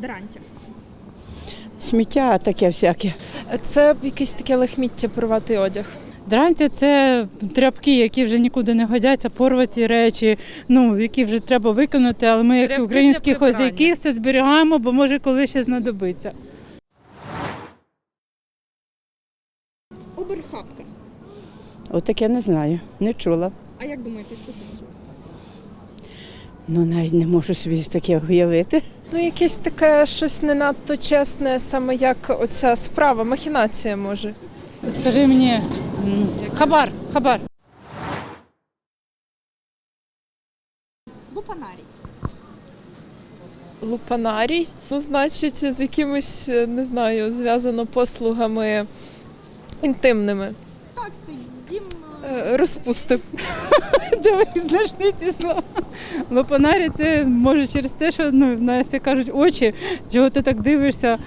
Дрантя. Сміття таке всяке. Це якесь таке лахміття порвати одяг. Дрантя це тряпки, які вже нікуди не годяться, порваті речі, ну які вже треба виконати. Але ми, як Тряпки українські хозяйки, все зберігаємо, бо може коли ще знадобиться. Оберхапка. Отаке не знаю, не чула. А як думаєте, що це? Ну навіть не можу собі таке уявити. Ну, якесь таке щось не надто чесне, саме як оця справа, махінація може. Скажи мені, хабар, хабар. Лупанарій. Лупанарій. Ну, значить, з якимось, е, не знаю, зв'язано послугами інтимними. Так, це дім. Е, Розпусти. Давай знайшли ці слова. Лопанарі це може через те, що ну, в нас як кажуть очі, чого ти так дивишся,